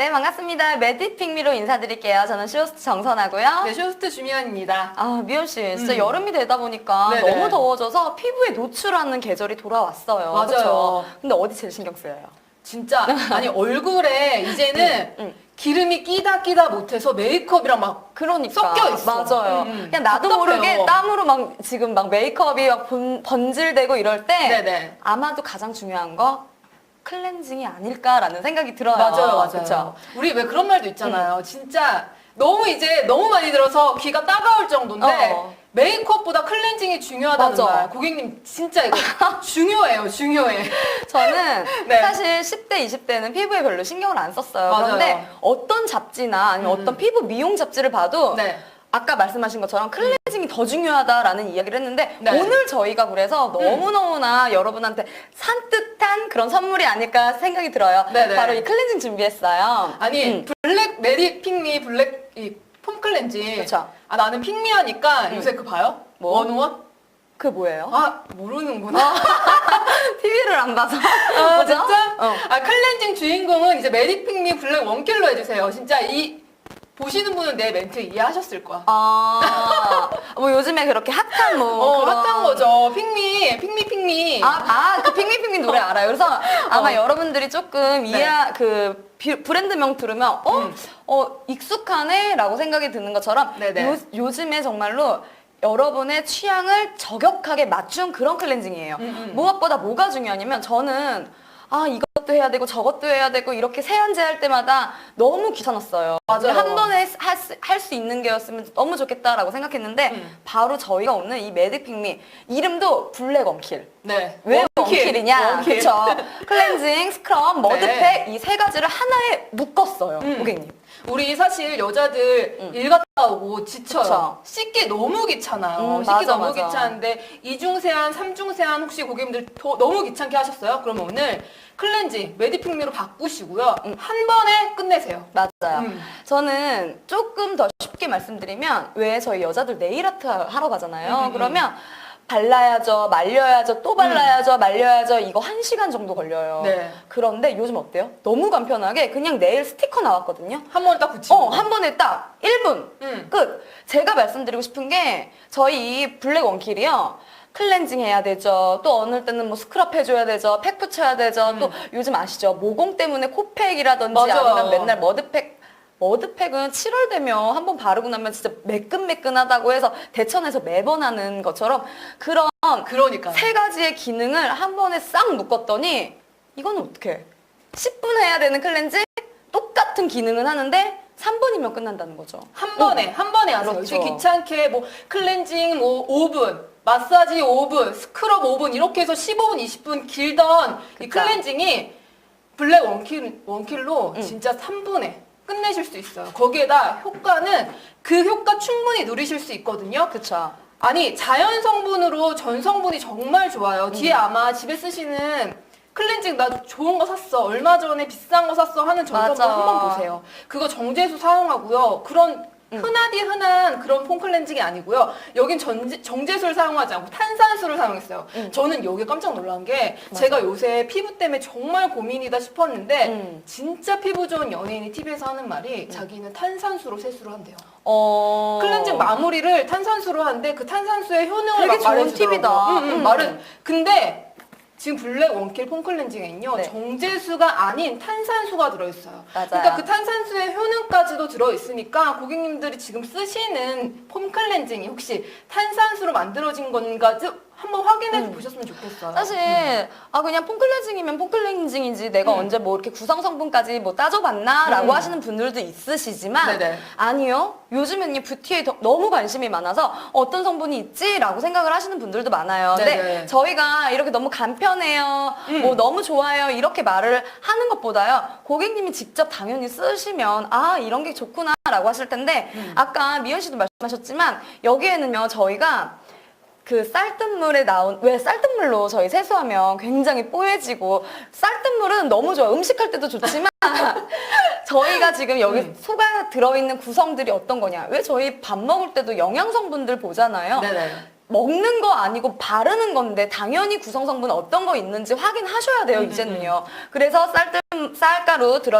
네, 반갑습니다. 매디핑미로 인사드릴게요. 저는 쇼호스트 정선하고요. 네, 쇼스트 주미연입니다. 아, 미연 씨, 진짜 음. 여름이 되다 보니까 네네. 너무 더워져서 피부에 노출하는 계절이 돌아왔어요. 맞아요. 그쵸? 근데 어디 제일 신경 쓰여요? 진짜 아니 얼굴에 이제는 응. 기름이 끼다 끼다 못해서 메이크업이랑 막 그러니까 섞여 있어. 맞아요. 음, 음. 그냥 나도 답답해요. 모르게 땀으로 막 지금 막 메이크업이 막 번, 번질되고 이럴 때 네네. 아마도 가장 중요한 거 클렌징이 아닐까라는 생각이 들어요. 맞아요, 맞아요. 그쵸? 우리 왜 그런 말도 있잖아요. 진짜 너무 이제 너무 많이 들어서 귀가 따가울 정도인데 어. 메이크업보다 클렌징이 중요하다는 맞아. 말. 고객님 진짜 이거 중요해요, 중요해. 저는 네. 사실 10대, 20대는 피부에 별로 신경을 안 썼어요. 맞아요. 그런데 어떤 잡지나 아니면 음. 어떤 피부 미용 잡지를 봐도 네. 아까 말씀하신 것처럼 클렌징이 더 중요하다라는 이야기를 했는데 네. 오늘 저희가 그래서 너무너무나 여러분한테 산뜻한 그런 선물이 아닐까 생각이 들어요. 네네. 바로 이 클렌징 준비했어요. 아니 음. 블랙 메리 핑미 블랙 이 폼 클렌징. 그쵸. 아 나는 핑미하니까 음. 요새 그 봐요? 뭐? 원원? 그게 뭐예요? 아 모르는구나. TV를 안 봐서. 아, 뭐죠? 진짜? 어. 아, 클렌징 주인공은 이제 메리핑미 블랙 원킬로 해주세요. 진짜 이, 보시는 분은 내 멘트 이해하셨을 거야. 아, 뭐 요즘에 그렇게 핫한 뭐. 어, 그런- 핫한 거죠. 핑미, 핑미, 핑미. 아, 아, 그 핑미핑미 노래 알아요. 그래서 아마 어. 여러분들이 조금 이해, 그 비- 브랜드명 들으면, 어, 음. 어, 익숙하네? 라고 생각이 드는 것처럼 네네. 요, 요즘에 정말로 여러분의 취향을 저격하게 맞춘 그런 클렌징이에요. 음, 음. 무엇보다 뭐가 중요하냐면 저는 아, 이 것도 해야 되고 저것도 해야 되고 이렇게 세안제 할 때마다 너무 귀찮았어요. 맞아요. 한 번에 할 수 있는 게였으면 너무 좋겠다라고 생각했는데 음. 바로 저희가 오는 이 매드핑미 이름도 블랙 원킬. 네. 왜 원킬. 원킬. 그쵸. 클렌징, 스크럽, 머드팩 네. 이세 가지를 하나에 묶었어요, 음. 고객님. 우리 사실 여자들 음. 일 갔다 오고 지쳐요. 그쵸. 씻기 너무 귀찮아요. 음, 씻기 맞아, 너무 맞아. 귀찮은데 이중세안, 삼중세안 혹시 고객님들 더- 너무 귀찮게 하셨어요? 그러면 오늘 클렌징 메디핑미로 바꾸시고요. 음. 한 번에 끝내세요. 맞아요. 음. 저는 조금 더 쉽게 말씀드리면 왜 저희 여자들 네일 아트 하러 가잖아요. 음, 음, 그러면 발라야죠, 말려야죠, 또 발라야죠, 말려야죠. 이거 한 시간 정도 걸려요. 네. 그런데 요즘 어때요? 너무 간편하게 그냥 네일 스티커 나왔거든요. 한 번에 딱 붙이고. 어, 한 번에 딱 1분. 음. 끝. 제가 말씀드리고 싶은 게 저희 이 블랙 원킬이요. 클렌징 해야 되죠. 또 어느 때는 뭐 스크럽 해줘야 되죠. 팩 붙여야 되죠. 또 요즘 아시죠? 모공 때문에 코팩이라든지 음. 맞아. 아니면 맨날 머드팩 머드팩은 7월 되면 한 번 바르고 나면 진짜 매끈매끈하다고 해서 대천에서 매번 하는 것처럼 그런 그러니까. 세 가지의 기능을 한 번에 싹 묶었더니 이거는 어떻게 10분 해야 되는 클렌징 똑같은 기능은 하는데 3분이면 끝난다는 거죠. 한 번에 한 번에 하세요. 그렇죠. 이렇게 귀찮게 뭐 클렌징 뭐 5분, 마사지 5분, 스크럽 5분 이렇게 해서 15분, 20분 길던 이 그쵸. 클렌징이 블랙 원킬 원킬로 음. 진짜 3분에 끝내실 수 있어요. 거기에다 효과는 그 효과 충분히 누리실 수 있거든요. 그쵸. 아니 자연 성분으로 전 성분이 정말 좋아요. 뒤에 음. 아마 집에 쓰시는 클렌징 나 좋은 거 샀어. 얼마 전에 비싼 거 샀어 하는 전성분 맞아. 한번 보세요. 그거 정제수 사용하고요. 그런 음. 흔하디 흔한 그런 폼 클렌징이 아니고요. 여긴 전제, 정제수를 사용하지 않고 탄산수를 사용했어요. 음. 저는 여기 깜짝 놀란 게 맞아. 제가 요새 피부 때문에 정말 고민이다 싶었는데 음. 진짜 피부 좋은 연예인이 TV에서 하는 말이 자기는 탄산수로 세수를 한대요. 어. 클렌징 마무리를 탄산수로 하는데 그 탄산수의 효능을 되게 막 좋은 말해주더라고요. 팁이다. 음, 음, 음. 말은 근데 지금 블랙 원킬 폼 클렌징에는요 네. 정제수가 아닌 탄산수가 들어있어요. 맞아요. 그러니까 그 탄산수의 효능까지도 들어있으니까 고객님들이 지금 쓰시는 폼 클렌징이 혹시 탄산수로 만들어진 건가 한번 확인해 음. 보셨으면 좋겠어요. 사실 음. 아 그냥 폼클렌징이면 폼클렌징이지 내가 음. 언제 뭐 이렇게 구성 성분까지 뭐 따져봤나라고 음. 하시는 분들도 있으시지만 네네. 아니요 요즘은 뷰티에 더- 너무 관심이 많아서 어떤 성분이 있지라고 생각을 하시는 분들도 많아요. 근데 네네. 저희가 이렇게 너무 간편해요, 음. 뭐 너무 좋아요 이렇게 말을 하는 것보다요 고객님이 직접 당연히 쓰시면 아 이런 게 좋구나라고 하실 텐데 음. 아까 미연 씨도 말씀하셨지만 여기에는요 저희가 그 쌀뜨물에 나온 왜 쌀뜨물로 저희 세수하면 굉장히 뽀얘지고 쌀뜨물은 너무 좋아요. 음식할 때도 좋지만 저희가 지금 여기 음. 속에 들어있는 구성들이 어떤 거냐. 왜 저희 밥 먹을 때도 영양 성분들 보잖아요. 네네. 먹는 거 아니고 바르는 건데 당연히 구성 성분 어떤 거 있는지 확인하셔야 돼요 음, 이제는요. 그래서 쌀뜨 쌀가루 들어